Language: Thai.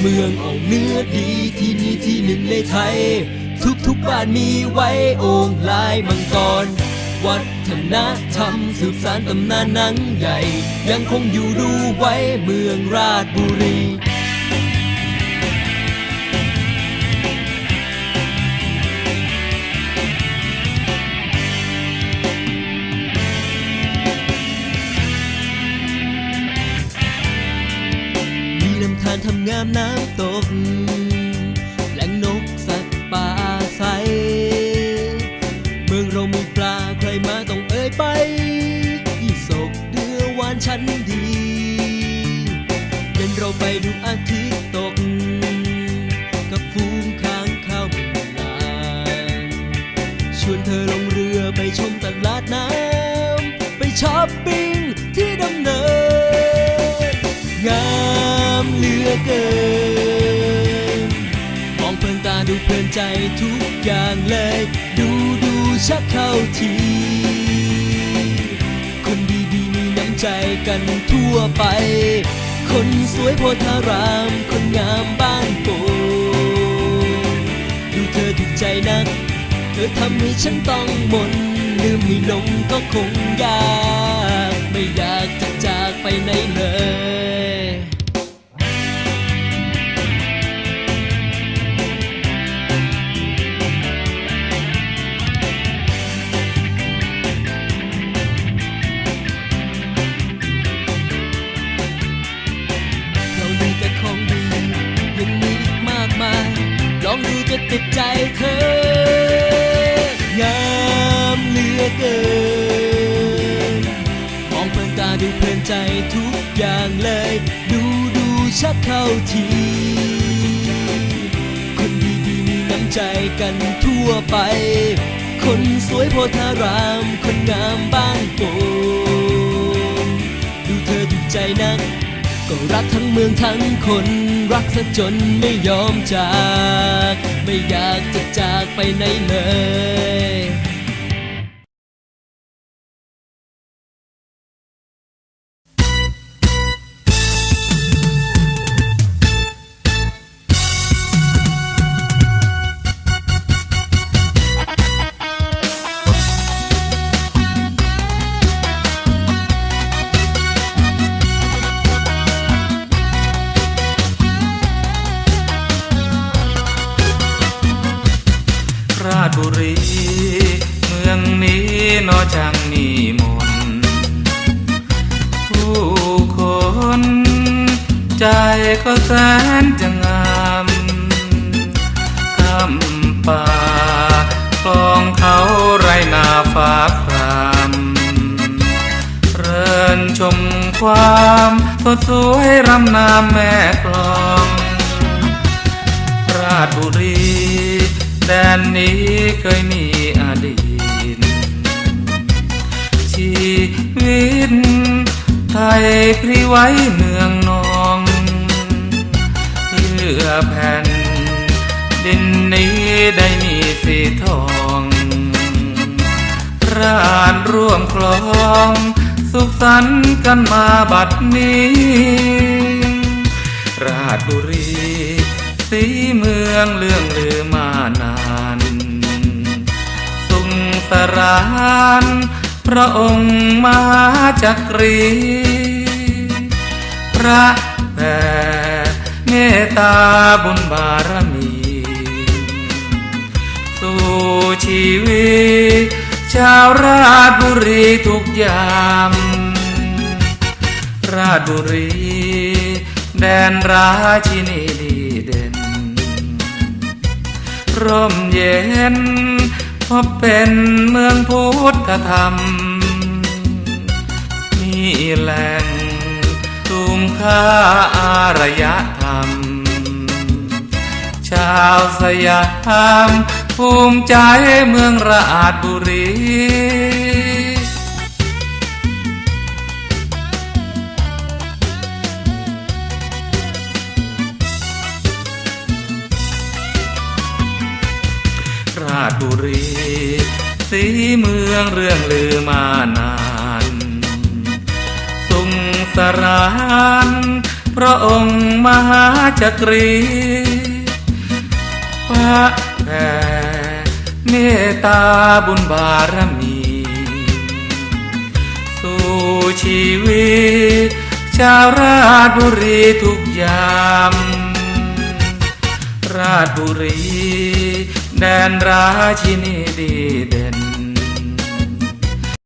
เมืองอ่องเนื้อดีที่นี่ที่หนึ่งในไทย ทุกทุกบ้านมีไว้โอ่งลายมังกร วัฒนธรรมสืบสานตำนานหนังใหญ่ ยังคงอยู่ดูไว้เมืองราชบุรี ทำงามน้ำตก แหล่งนกสัตว์ป่าใส เมืองเรามีปลาใครมาต้องเอ่ยไปยี่สกเดือวานชั้นดีเย็นเราไปดูอาทิตย์ตก กับฟูงค้างข้าวเป็นลานชวนเธอลงเรือไปชมตลาดน้ำไปช้อป อเกิน มองเพลินตาดูเพลินใจทุกอย่างเลย ดูดูชักเข้าที คนดีๆมีน้ำใจกันทั่วไป คนสวยโพธาราม คนงามบ้านโป่งดูเธอถูกใจนัก เธอทำให้ฉันต้องมนลืมให้หลงก็คงยาก ไม่อยากจะจากไปไหนเลย จะติดใจเธองามเหลือเกิน มองเพลินตาดูเพลินใจทุกอย่างเลย ดูดูชักเข้าทีคนดีๆมีน้ำใจกันทั่วไป คนสวยโพธาราม คนงามบ้านโป่งดูเธอถูกใจนักก็รักทั้งเมืองทั้งคนรักซะจนไม่ยอมจาก ไม่อยากจะจากไปไหนเลย บุรี เมืองนี้นอจังมีมน ผู้คนใจก็แสนจะงามคำป่าคลองเขาไรนาฟ้าครามเรินชมความสดสวยรำนามแม่กลอง ราชบุรี แดนนี้เคยมีอดีต ชีวิตไทยพริไว้เนืองนองเพื่อแผ่น ดินนี้ได้มีสีทองราชร่วมคลอง สุขสันต์กันมาบัดนี้ ราชบุรี สีเมืองเรื่องลือมานาน สุงสรานพระองค์มาจักรี พระแผ่เมตตาบุญบารมี สู่ชีวิตชาวราชบุรีทุกยาม ราชบุรี แดนราชินี ร่มเย็นเพราะเป็นเมืองพุทธธรรม มีแหล่งตุมค่าอารยธรรม ชาวสยามภูมิใจเมืองราชบุรีาชบุรี สีเมืองเรื่องลือมานาน สุงสรานพระองค์มหาจักรีพระแผ่เมตตาบุญบารมี สู่ชีวิต ชาวราชบุรีทุกยาม ราชบุรี แดนราชินีดีเด่น